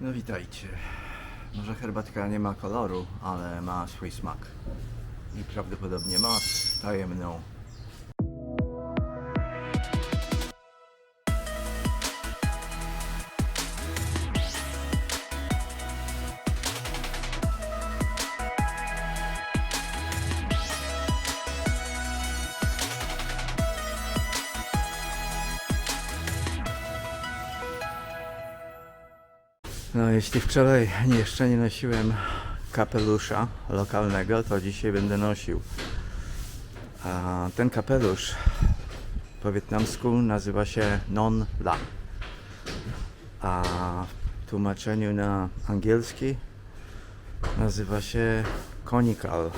No witajcie. Może herbatka nie ma koloru, ale ma swój smak. I prawdopodobnie moc tajemną. Wczoraj jeszcze nie nosiłem kapelusza lokalnego, to dzisiaj będę nosił. A ten kapelusz po wietnamsku nazywa się Non La. A w tłumaczeniu na angielski nazywa się Conical.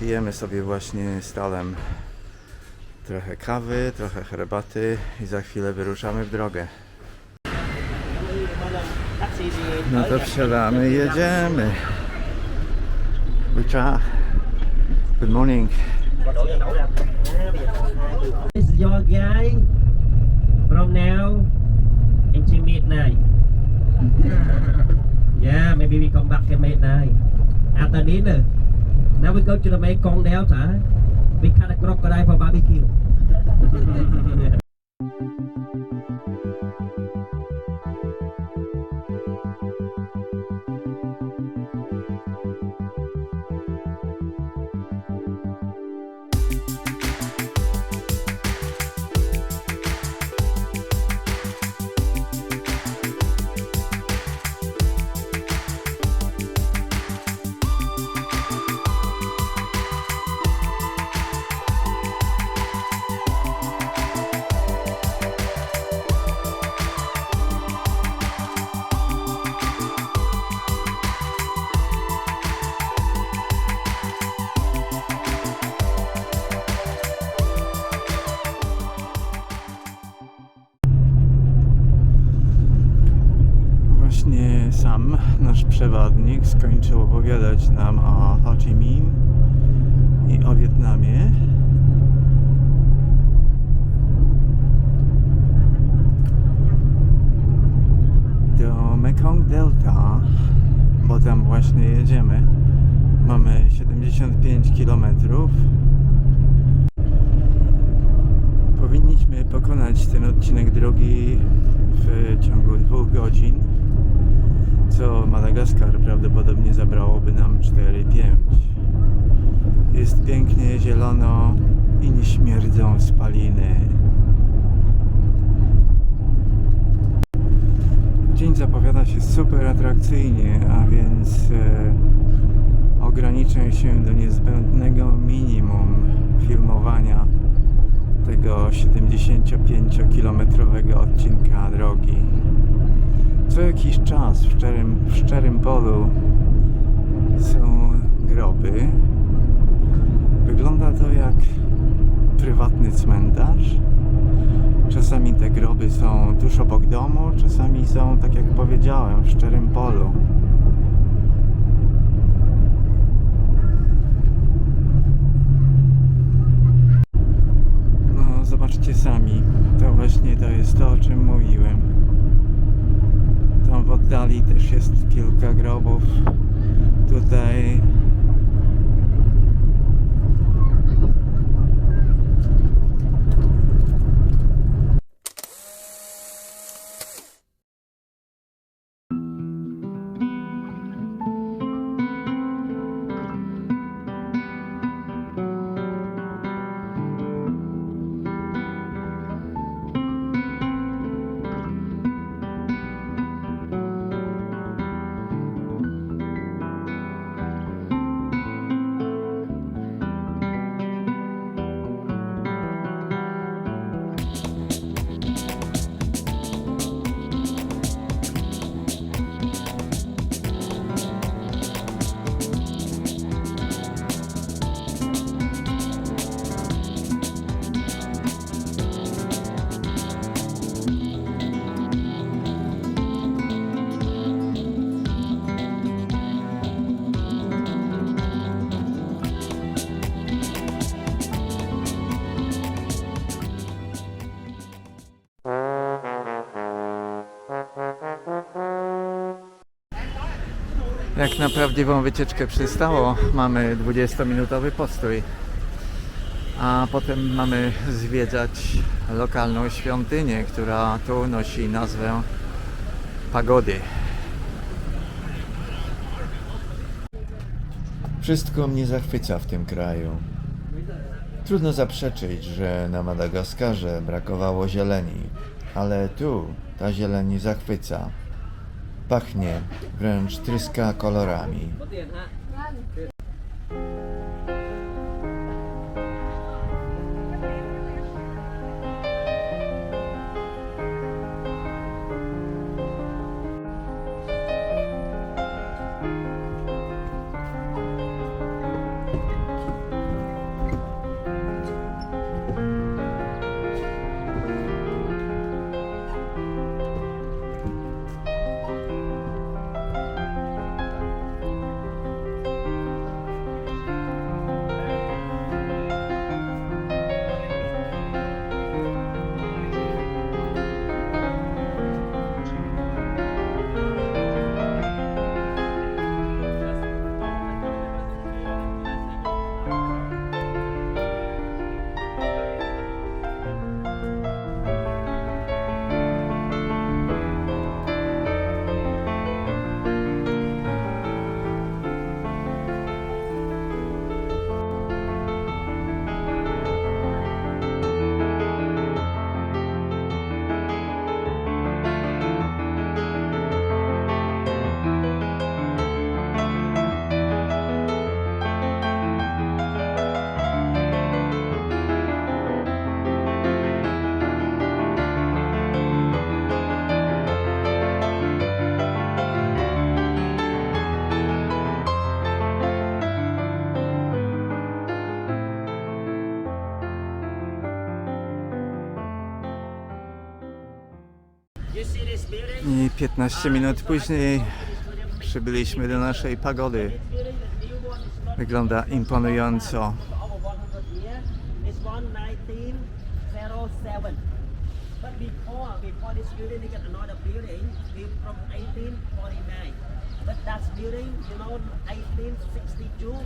Pijemy sobie właśnie stalem trochę kawy, trochę herbaty i za chwilę wyruszamy w drogę. No to wsiadamy i jedziemy. Wicha. Good morning. This is your guy from now until midnight. yeah, maybe we come back at midnight after dinner. Now we go to the Mekong Delta. เป็นฆาตกรอก็ได้เพราะบาร์บีคิว Właśnie sam nasz przewodnik skończył opowiadać nam o Ho Chi Minh i o Wietnamie. Do Mekong Delta, bo tam właśnie jedziemy. Mamy 75 km. Powinniśmy pokonać ten odcinek drogi w ciągu dwóch godzin co Madagaskar prawdopodobnie zabrałoby nam 4-5. Jest pięknie zielono i nie śmierdzą spaliny. Dzień zapowiada się super atrakcyjnie, a więc e, ograniczę się do niezbędnego minimum filmowania tego 75-kilometrowego odcinka drogi. Co jakiś czas w szczerym, w szczerym polu są groby. Wygląda to jak prywatny cmentarz. Czasami te groby są tuż obok domu, czasami są, tak jak powiedziałem, w szczerym polu. No, zobaczcie sami. To właśnie to jest to, o czym mówiłem. Tam w oddali też jest kilka grobów. Jak na prawdziwą wycieczkę przystało, mamy 20-minutowy postój. A potem mamy zwiedzać lokalną świątynię, która tu nosi nazwę Pagody. Wszystko mnie zachwyca w tym kraju. Trudno zaprzeczyć, że na Madagaskarze brakowało zieleni, ale tu ta zieleni zachwyca. Pachnie, wręcz tryska kolorami. 15 minut później przybyliśmy do naszej pagody. Wygląda imponująco. over 100 years it's one 1907 but before before this building they got another building built from 1849 but that building you know 1862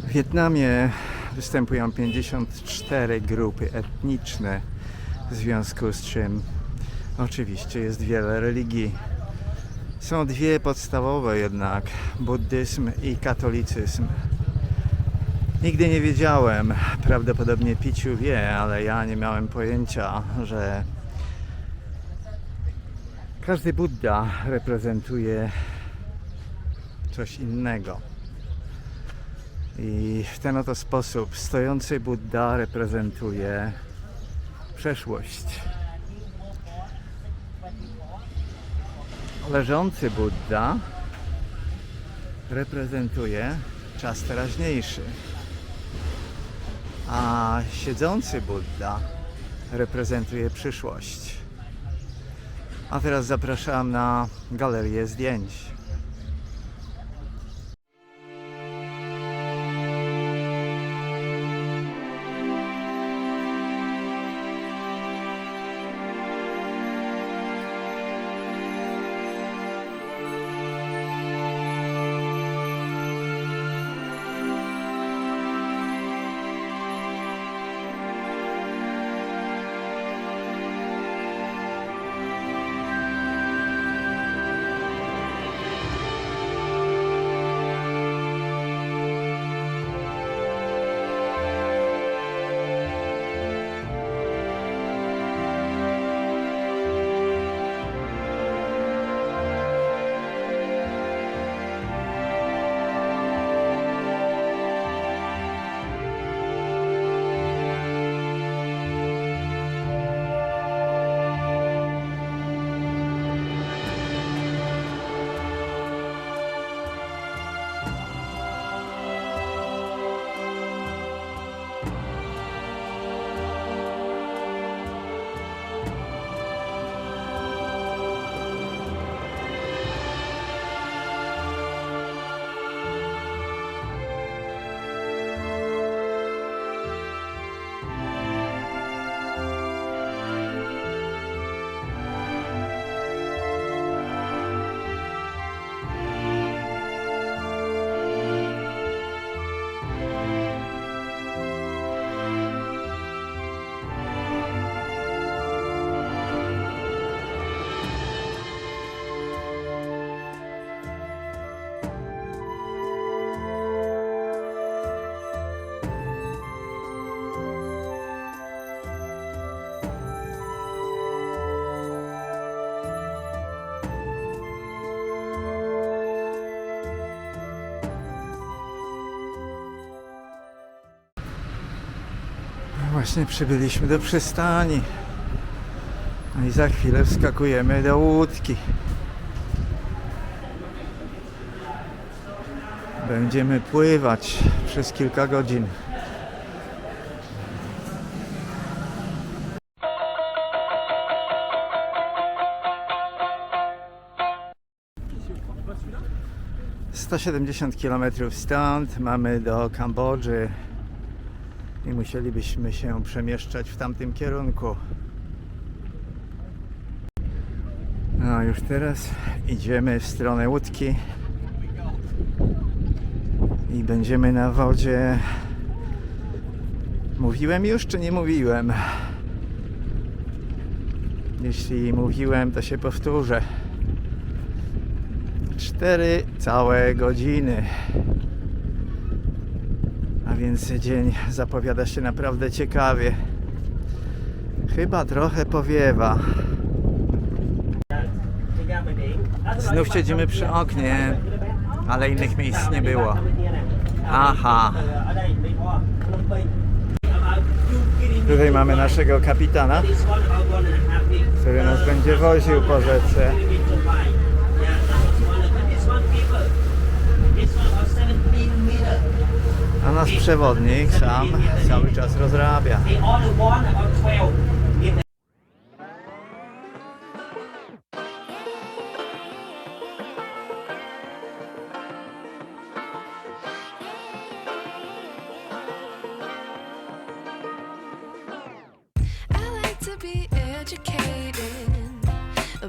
W Wietnamie występują 54 grupy etniczne, w związku z czym oczywiście jest wiele religii. Są dwie podstawowe jednak, buddyzm i katolicyzm. Nigdy nie wiedziałem, prawdopodobnie Piciu wie, ale ja nie miałem pojęcia, że każdy Buddha reprezentuje coś innego. I w ten oto sposób stojący Buddha reprezentuje przeszłość. Leżący Buddha reprezentuje czas teraźniejszy. A siedzący Buddha reprezentuje przyszłość. A teraz zapraszam na galerię zdjęć. Właśnie przybyliśmy do przystani. No i za chwilę wskakujemy do łódki. Będziemy pływać przez kilka godzin. Sto siedemdziesiąt kilometrów stąd mamy do Kambodży musielibyśmy się przemieszczać w tamtym kierunku. No już teraz idziemy w stronę łódki i będziemy na wodzie. Mówiłem już czy nie mówiłem? Jeśli mówiłem, to się powtórzę. Cztery całe godziny. Więc dzień zapowiada się naprawdę ciekawie. Chyba trochę powiewa. Znów siedzimy przy oknie, ale innych miejsc nie było. Aha. Tutaj mamy naszego kapitana, który nas będzie woził po rzece. A nasz przewodnik sam cały czas rozrabia.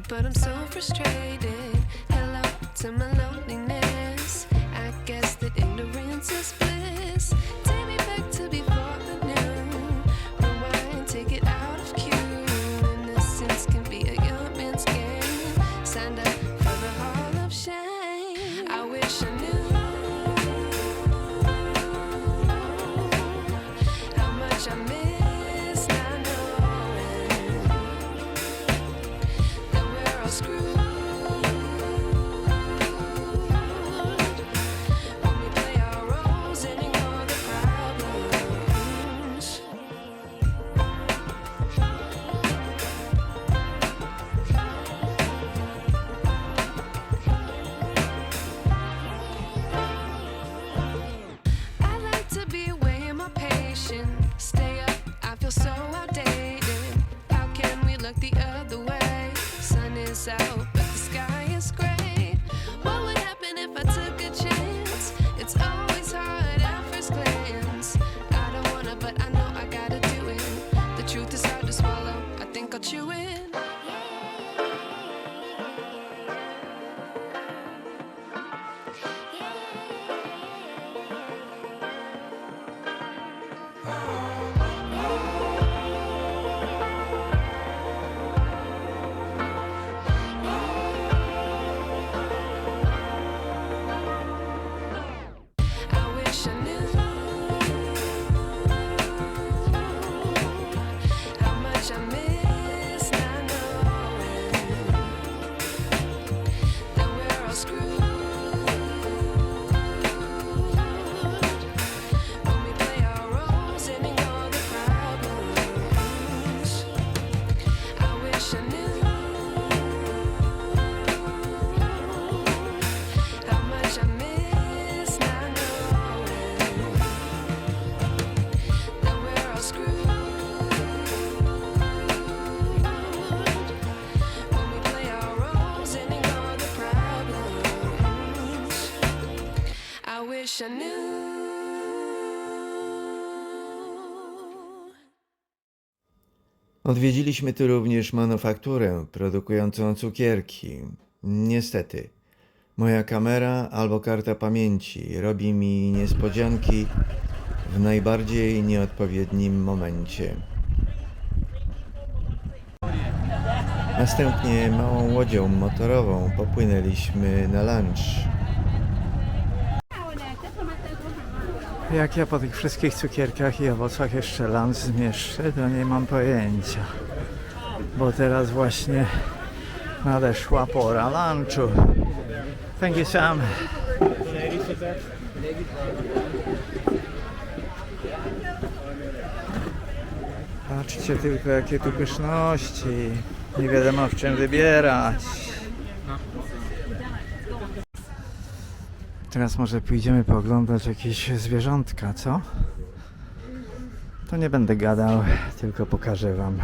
But I'm so frustrated. Hello to my. Odwiedziliśmy tu również manufakturę produkującą cukierki. Niestety, moja kamera albo karta pamięci robi mi niespodzianki w najbardziej nieodpowiednim momencie. Następnie małą łodzią motorową popłynęliśmy na lunch. Jak ja po tych wszystkich cukierkach i owocach jeszcze lunch zmieszczę, to nie mam pojęcia. Bo teraz właśnie nadeszła pora lunchu. Thank you, Sam. Patrzcie tylko jakie tu pyszności. Nie wiadomo w czym wybierać. Teraz może pójdziemy pooglądać jakieś zwierzątka, co? To nie będę gadał, tylko pokażę wam.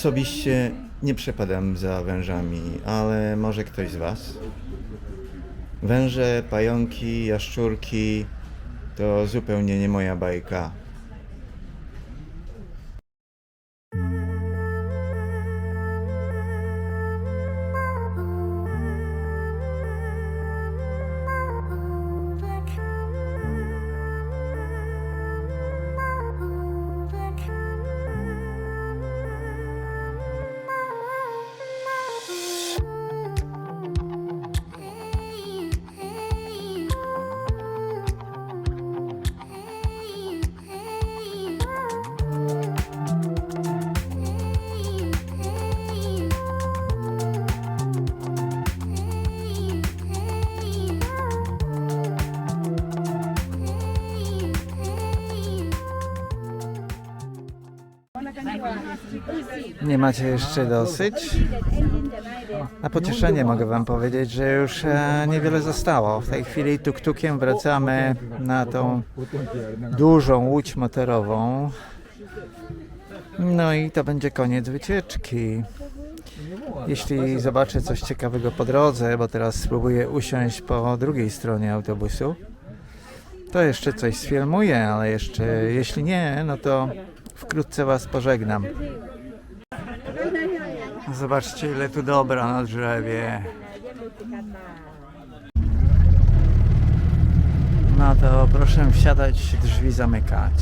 Osobiście nie przepadam za wężami, ale może ktoś z Was? Węże, pająki, jaszczurki to zupełnie nie moja bajka. Nie macie jeszcze dosyć? Na pocieszenie mogę Wam powiedzieć, że już e, niewiele zostało. W tej chwili tuk-tukiem wracamy na tą dużą łódź motorową. No i to będzie koniec wycieczki. Jeśli zobaczę coś ciekawego po drodze, bo teraz spróbuję usiąść po drugiej stronie autobusu, to jeszcze coś sfilmuję, ale jeszcze jeśli nie, no to wkrótce Was pożegnam. Zobaczcie ile tu dobra na drzewie. No to proszę wsiadać, drzwi zamykać.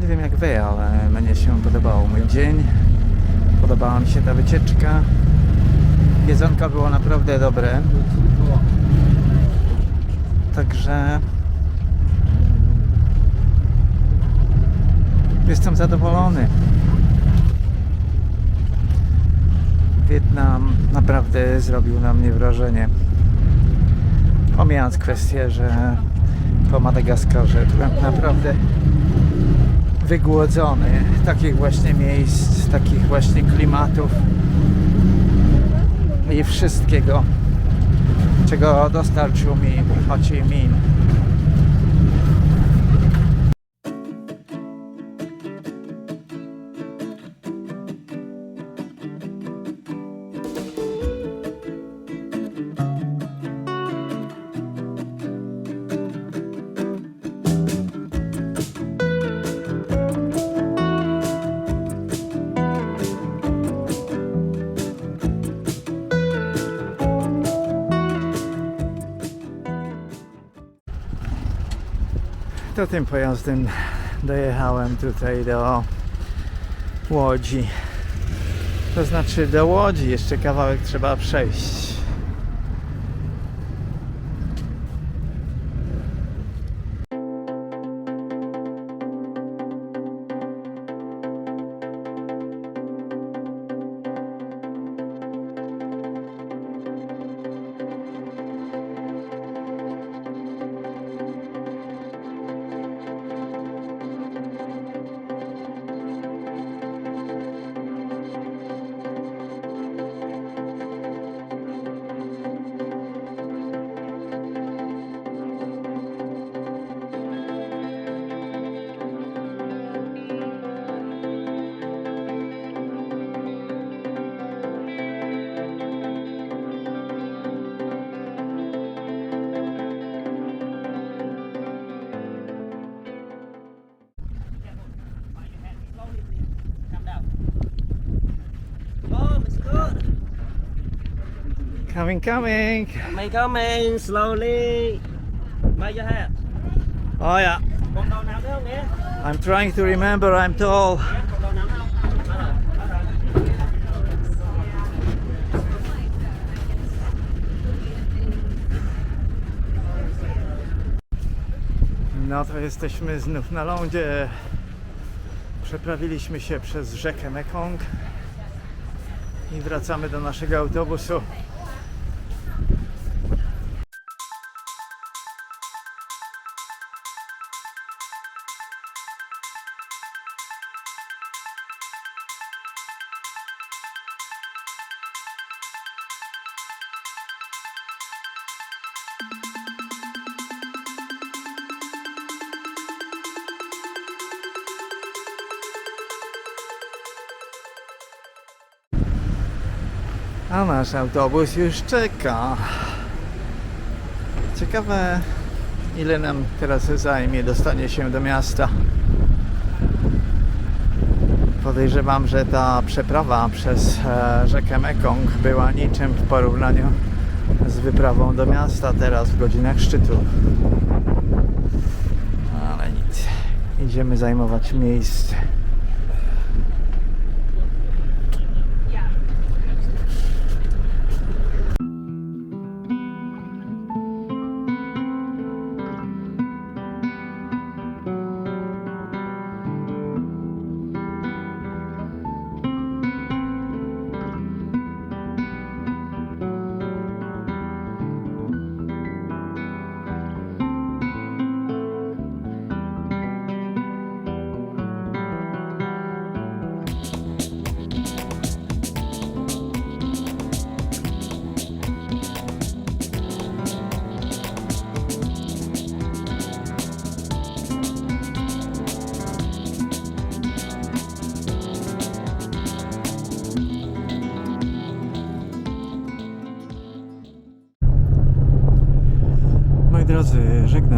Nie wiem jak wy, ale mnie się podobał mój dzień. Podobała mi się ta wycieczka. Jedzonko było naprawdę dobre. Także jestem zadowolony. Wietnam naprawdę zrobił na mnie wrażenie. Omijając kwestię, że po Madagaskarze byłem naprawdę wygłodzony takich właśnie miejsc, takich właśnie klimatów i wszystkiego, czego dostarczył mi Ho Chi Minh. To tym pojazdem dojechałem tutaj do Łodzi. To znaczy do Łodzi jeszcze kawałek trzeba przejść. Coming, coming! Coming, coming, slowly. Make your hat. Oh yeah? I'm trying to remember I'm tall. No to jesteśmy znów na lądzie. Przeprawiliśmy się przez rzekę Mekong i wracamy do naszego autobusu. Nasz autobus już czeka. Ciekawe, ile nam teraz zajmie dostanie się do miasta. Podejrzewam, że ta przeprawa przez e, rzekę Mekong była niczym w porównaniu z wyprawą do miasta teraz w godzinach szczytu. Ale nic. Idziemy zajmować miejsce.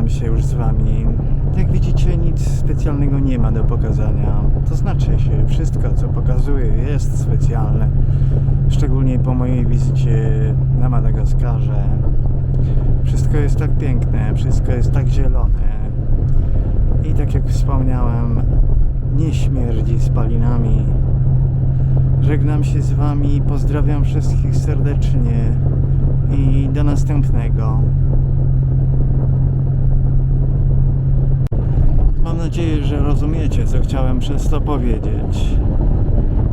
Żegnam się już z Wami. Jak widzicie, nic specjalnego nie ma do pokazania. To znaczy się, wszystko co pokazuję jest specjalne. Szczególnie po mojej wizycie na Madagaskarze. Wszystko jest tak piękne, wszystko jest tak zielone. I tak jak wspomniałem, nie śmierdzi spalinami. Żegnam się z Wami, pozdrawiam wszystkich serdecznie i do następnego. Mam nadzieję, że rozumiecie, co chciałem przez to powiedzieć.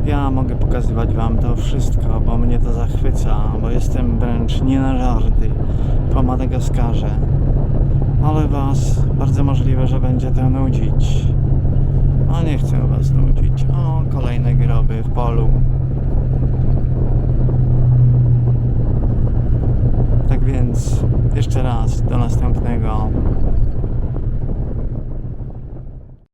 Ja mogę pokazywać Wam to wszystko, bo mnie to zachwyca, bo jestem wręcz nie na żarty po Madagaskarze. Ale Was bardzo możliwe, że będzie to nudzić. A nie chcę Was nudzić. O, kolejne groby w polu. Tak więc, jeszcze raz, do następnego.